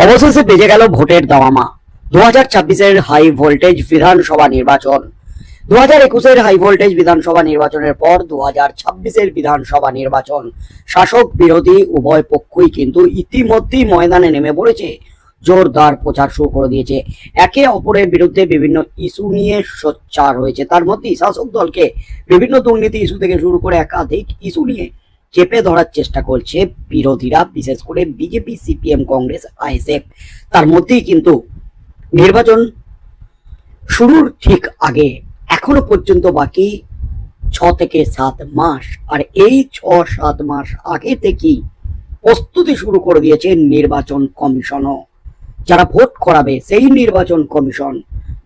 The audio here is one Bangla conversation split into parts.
অবশেষে বেজে গেল ভোটের দামামা দু হাজার হাই ভোল্টেজ বিধানসভা নির্বাচন। দু হাজার একুশের হাই ভোল্টেজ বিধানসভা নির্বাচনের পর দু হাজার ছাব্বিশের বিধানসভা নির্বাচন। শাসক বিরোধী উভয় পক্ষই কিন্তু ইতিমধ্যেই ময়দানে নেমে পড়েছে। জোরদার প্রচার শুরু করে দিয়েছে। একে অপরের বিরুদ্ধে বিভিন্ন ইস্যু নিয়ে সোচ্চার হয়েছে তার মধ্যেই শাসক দলকে বিভিন্ন দুর্নীতি ইস্যু থেকে শুরু করে একাধিক ইস্যু নিয়ে চেপে ধরার চেষ্টা করছে বিরোধীরা, বিশেষ করে বিজেপি, সিপিএম, কংগ্রেস, আইএসএফ। তার মধ্যেই কিন্তু নির্বাচন শুরুর ঠিক আগে, এখনও পর্যন্ত বাকি ছ থেকে সাত মাস। আর এই ছ, সাত মাস আগে থেকেই প্রস্তুতি শুরু করে দিয়েছে নির্বাচন কমিশনও। যারা ভোট করাবে, সেই নির্বাচন কমিশন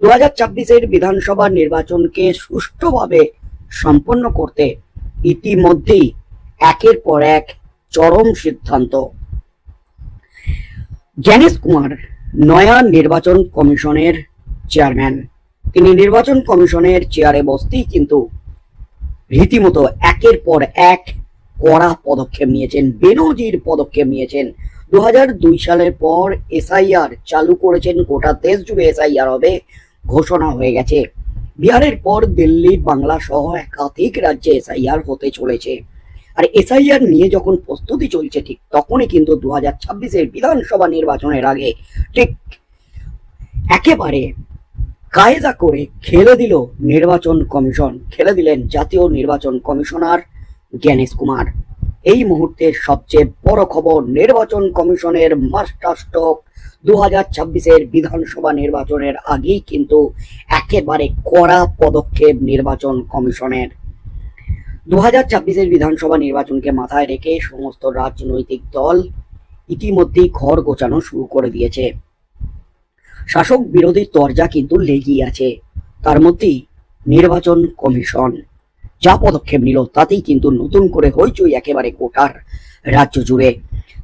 দু হাজার ছাব্বিশের বিধানসভা নির্বাচনকে সুষ্ঠুভাবে সম্পন্ন করতে ইতিমধ্যেই একের পর এক চরম সিদ্ধান্ত। জ্ঞানেশ কুমার নয়া নির্বাচন কমিশনের চেয়ারম্যান। তিনি নির্বাচন কমিশনের চেয়ারে বসতেই কিন্তু রীতিমতো একের পর এক কড়া পদক্ষেপ নিয়েছেন, বেনজির পদক্ষেপ নিয়েছেন। দু দুই সালের পর এসআইআর চালু করেছেন, গোটা দেশ জুড়ে এসআইআর হবে ঘোষণা হয়ে গেছে। বিহারের পর দিল্লি, বাংলা সহ একাধিক রাজ্যে এসআইআর হতে চলেছে। আর এসআইআর নিয়ে যখন প্রস্তুতি চলছে ঠিক তখনই কিন্তু দু হাজার ছাব্বিশের বিধানসভা নির্বাচনের আগে ঠিক একেবারে কায়দা করে খেলে দিল নির্বাচন কমিশন, খেলে দিলেন জাতীয় নির্বাচন কমিশনার জ্ঞানেশ কুমার। এই মুহূর্তের সবচেয়ে বড় খবর নির্বাচন কমিশনের মাস্টার স্ট্রোক দু হাজার ছাব্বিশের বিধানসভা নির্বাচনের আগেই কিন্তু একেবারে কড়া পদক্ষেপ নির্বাচন কমিশনের দু হাজার ছাব্বিশের বিধানসভা নির্বাচনকে মাথায় রেখে সমস্ত রাজনৈতিক দল ইতিমধ্যেই ঘর গোছানো শুরু করে দিয়েছে। শাসক বিরোধী তরজা কিন্তু লেগেই আছে। তার মধ্যেই নির্বাচন কমিশন। যা পদক্ষেপ নিল তাতেই কিন্তু নতুন করে হইচই একেবারে কোটার রাজ্য জুড়ে।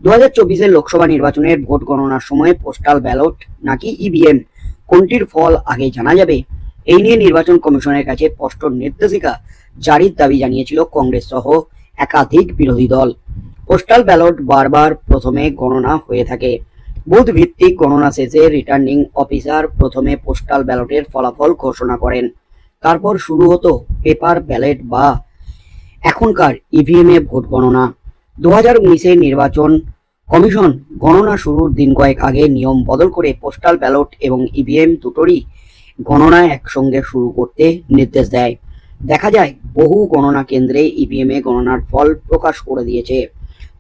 দু হাজার চব্বিশের লোকসভা নির্বাচনের ভোট গণনার সময় পোস্টাল ব্যালট নাকি ইভিএম কোনটির ফল আগে জানা যাবে? এই নিয়ে নির্বাচন কমিশনের কাছে স্পষ্ট নির্দেশিকা জারির দাবি জানিয়েছিল কংগ্রেস সহ একাধিক বিরোধী দল। পোস্টাল ব্যালট বারবার প্রথমে গণনা হয়ে থাকে। বুথ ভিত্তিক গণনা শেষে রিটার্নিং অফিসার প্রথমে পোস্টাল ব্যালটের ফলাফল ঘোষণা করেন। তারপর শুরু হতো পেপার ব্যালট বা এখনকার ইভিএম এ ভোট গণনা। দু হাজার নির্বাচন কমিশন গণনা শুরুর দিন কয়েক আগে নিয়ম বদল করে পোস্টাল ব্যালট এবং ইভিএম দুটোরই গণনা একসঙ্গে শুরু করতে নির্দেশ দেয়। দেখা যায়, বহু গণনা কেন্দ্রে ইভিএম এ গণনার ফল প্রকাশ করে দিয়েছে।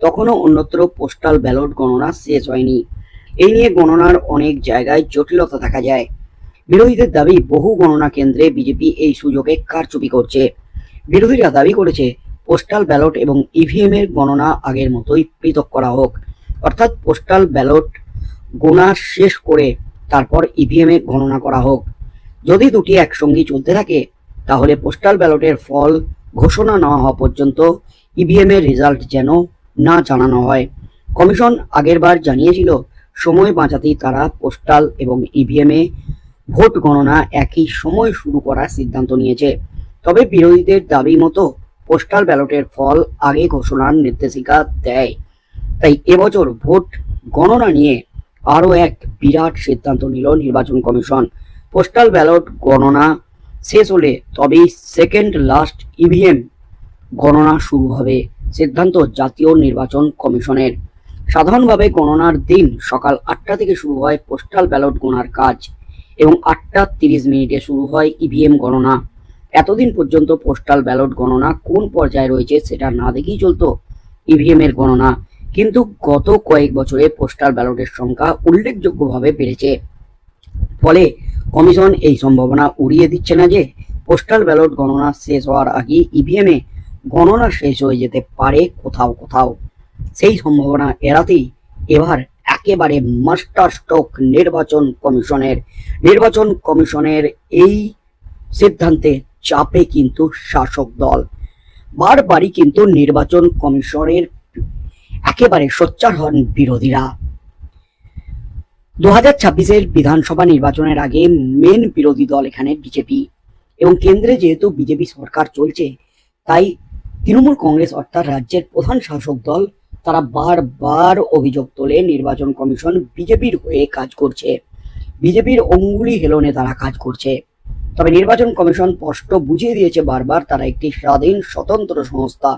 তখনও অন্যত্র পোস্টাল ব্যালট গণনা শেষ হয়নি। এই নিয়ে গণনার অনেক জায়গায় জটিলতা দেখা যায়। বিরোধীদের দাবি, বহু গণনা কেন্দ্রে বিজেপি এই সুযোগে কারচুপি করছে। বিরোধীরা দাবি করেছে, পোস্টাল ব্যালট এবং ইভিএম এর গণনা আগের মতোই পৃথক করা হোক। অর্থাৎ পোস্টাল ব্যালট গোনা শেষ করে তারপর ইভিএম এ গণনা করা হোক। যদি দুটি একসঙ্গে চলতে থাকে তাহলে পোস্টাল ব্যালটের ফল ঘোষণা না হওয়া পর্যন্ত ইভিএম এর রেজাল্ট যেন না জানানো হয়। কমিশন আগেরবার জানিয়েছিল, সময় বাঁচাতেই তারা পোস্টাল এবং ইভিএম এ ভোট গণনা একই সময় শুরু করার সিদ্ধান্ত নিয়েছে। তবে বিরোধীদের দাবি মতো পোস্টাল ব্যালটের ফল আগে ঘোষণার নির্দেশিকা দেয়। তাই এবছর ভোট গণনা নিয়ে আরও এক বিরাট সিদ্ধান্ত নিল নির্বাচন কমিশন। পোস্টাল ব্যালট গণনা শেষ হলে তবেই সেকেন্ড লাস্ট ইভিএম গণনা শুরু হবে, সিদ্ধান্ত জাতীয় নির্বাচন কমিশনের। সাধারণভাবে গণনার দিন সকাল আটটা থেকে শুরু হয় পোস্টাল ব্যালট গোনার কাজ এবং আটটা তিরিশ মিনিটে শুরু হয় ইভিএম গণনা। এতদিন পর্যন্ত পোস্টাল ব্যালট গণনা কোন পর্যায়ে রয়েছে সেটা না দেখেই চলতো ইভিএম এর গণনা। কিন্তু গত কয়েক বছরে পোস্টাল ব্যালটের সংখ্যা উল্লেখযোগ্যভাবে বেড়েছে। ফলে কমিশন এই সম্ভাবনা উড়িয়ে দিচ্ছে না যে পোস্টাল ব্যালট গণনা শেষ হওয়ার আগে ইভিএম এ গণনা শেষ হয়ে যেতে পারে কোথাও কোথাও। সেই সম্ভাবনা এড়াতেই এবার একেবারে মাস্টার স্ট্রোক নির্বাচন কমিশনের নির্বাচন কমিশনের এই সিদ্ধান্তে চাপে কিন্তু শাসক দল। বারবারই কিন্তু নির্বাচন কমিশনের একেবারে সোচ্চার হন বিরোধীরা। দু হাজার ছাব্বিশের বিধানসভা নির্বাচনের আগে মেন বিরোধী দল এখানে বিজেপি। এবং কেন্দ্রে যেহেতু বিজেপি সরকার চলছে, তাই তৃণমূল কংগ্রেস অর্থাৎ রাজ্যের প্রধান শাসক দল, তারা বারবার অভিযোগ তোলে নির্বাচন কমিশন বিজেপির হয়ে কাজ করছে। বিজেপির অঙ্গুলি হেলনে তারা কাজ করছে। তবে নির্বাচন কমিশন স্পষ্ট বুঝিয়ে দিয়েছে বারবার, তারা একটি স্বাধীন, স্বতন্ত্র সংস্থা।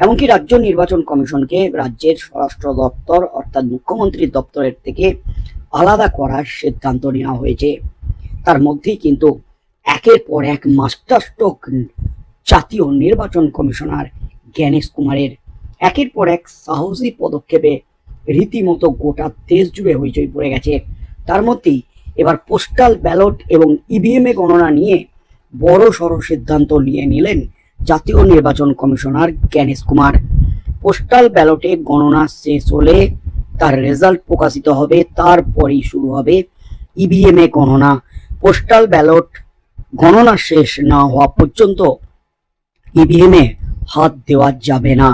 এমনকি রাজ্য নির্বাচন কমিশনকে রাজ্যের স্বরাষ্ট্র দপ্তর অর্থাৎ মুখ্যমন্ত্রীর দপ্তরের থেকে আলাদা করার সিদ্ধান্ত নেওয়া হয়েছে। তার মধ্যেই কিন্তু একের পর এক মাস্টারস্ট্রোক জাতীয় নির্বাচন কমিশনার জ্ঞানেশ কুমারের একের পর এক সাহসী পদক্ষেপে রীতিমতো গোটা দেশ জুড়ে হইচই পড়ে গেছে। তার মধ্যেই এবার পোস্টাল ব্যালট এবং ইভিএম এ গণনা নিয়ে বড় সড় সিদ্ধান্ত নিয়ে নিলেন জাতীয় নির্বাচন কমিশনার জ্ঞানেশ কুমার। পোস্টাল ব্যালটে গণনা শেষ হলে তার রেজাল্ট প্রকাশিত হবে, তারপরেই শুরু হবে ইভিএম এ গণনা। পোস্টাল ব্যালট গণনা শেষ না হওয়া পর্যন্ত ইভিএম এ হাত দেওয়া যাবে না।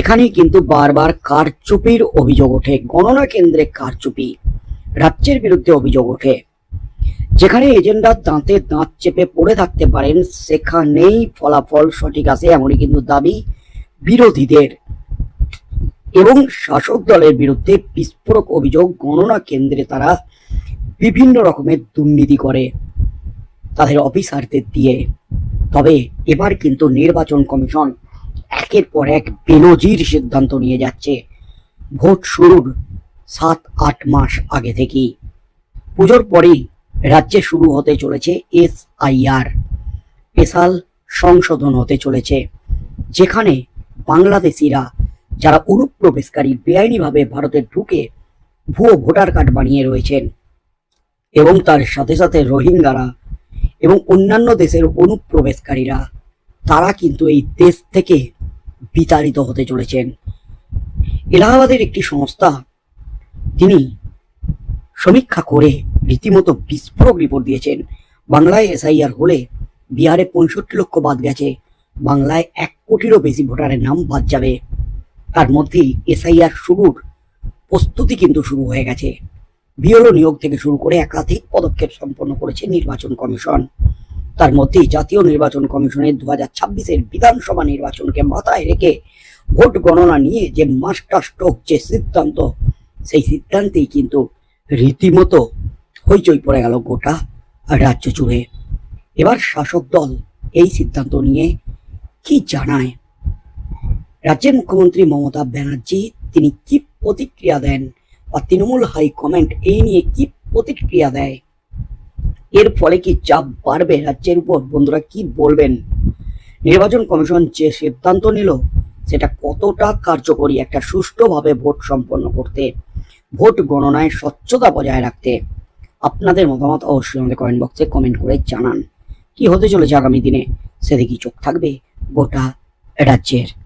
এখানেই কিন্তু বারবার কারচুপির অভিযোগ ওঠে, গণনা কেন্দ্রে কারচুপি, রাজ্যের বিরুদ্ধে অভিযোগ ওঠে। যেখানে এজেন্ডার দাঁতে দাঁত চেপে পড়ে থাকতে পারেন, সেখানেই ফলাফল সঠিক আসে, এমনই কিন্তু দাবি বিরোধীদের। এবং শাসক দলের বিরুদ্ধে বিস্ফোরক অভিযোগ গণনা কেন্দ্রে তারা বিভিন্ন রকমের দুর্নীতি করে তাদের অফিসারদের দিয়ে। তবে এবার কিন্তু নির্বাচন কমিশন একের পর এক বেনজির সিদ্ধান্ত নিয়ে যাচ্ছে। ভোট শুরুর সাত, আট মাস আগে থেকেই। পুজোর পরেই রাজ্যে শুরু হতে চলেছে এস আইআর স্পেশাল সংশোধন হতে চলেছে, যেখানে বাংলাদেশিরা যারা অনুপ্রবেশকারী, বেআইনিভাবে ভারতে ঢুকে ভুয়ো ভোটার কার্ড বানিয়ে রয়েছেন এবং তার সাথে সাথে রোহিঙ্গারা এবং অন্যান্য দেশের অনুপ্রবেশকারীরা, তারা কিন্তু এই দেশ থেকে বিতাড়িত হতে চলেছেন। এলাহাবাদের একটি সংস্থা, তিনি সমীক্ষা করে রীতিমতো বিস্ফোরক রিপোর্ট দিয়েছেন। বাংলায় এসআইআর হলে বিহারে পঁয়ষট্টি লক্ষ বাদ গেছে, বাংলায় এক কোটিরও বেশি ভোটারের নাম বাদ যাবে। তার মধ্যেই এসআইআর শুরুর প্রস্তুতি কিন্তু শুরু হয়ে গেছে। বিএলও নিয়োগ থেকে শুরু করে একাধিক পদক্ষেপ সম্পন্ন করেছে নির্বাচন কমিশন। তার মধ্যেই জাতীয় নির্বাচন কমিশনের দু হাজার ছাব্বিশের বিধানসভা নির্বাচনকে মাথায় রেখে ভোট গণনা নিয়ে যে মাস্টার স্ট্রোক যে সিদ্ধান্ত, সেই সিদ্ধান্তেই কিন্তু রীতিমতো হইচই পড়ে গেল গোটা রাজ্য জুড়ে। এবার শাসক দল এই সিদ্ধান্ত নিয়ে কি জানায়? রাজ্যের মুখ্যমন্ত্রী মমতা ব্যানার্জি, তিনি কি প্রতিক্রিয়া দেন? বা তৃণমূল হাই কমেন্ট এই নিয়ে কি প্রতিক্রিয়া দেয়? এর ফলে কি চাপ বাড়বে রাজ্যের উপর? বন্ধুরা, কি বলবেন? নির্বাচন কমিশন যে সিদ্ধান্ত নিল, সেটা কতটা কার্যকরী একটা সুষ্ঠুভাবে ভোট সম্পন্ন করতে, ভোট গণনায় স্বচ্ছতা বজায় রাখতে? আপনাদের মতামত অবশ্যই আমাদের কমেন্ট বক্সে কমেন্ট করে জানান। কি হতে চলেছে আগামী দিনে? সেদিকে চোখ থাকবে গোটা রাজ্যের।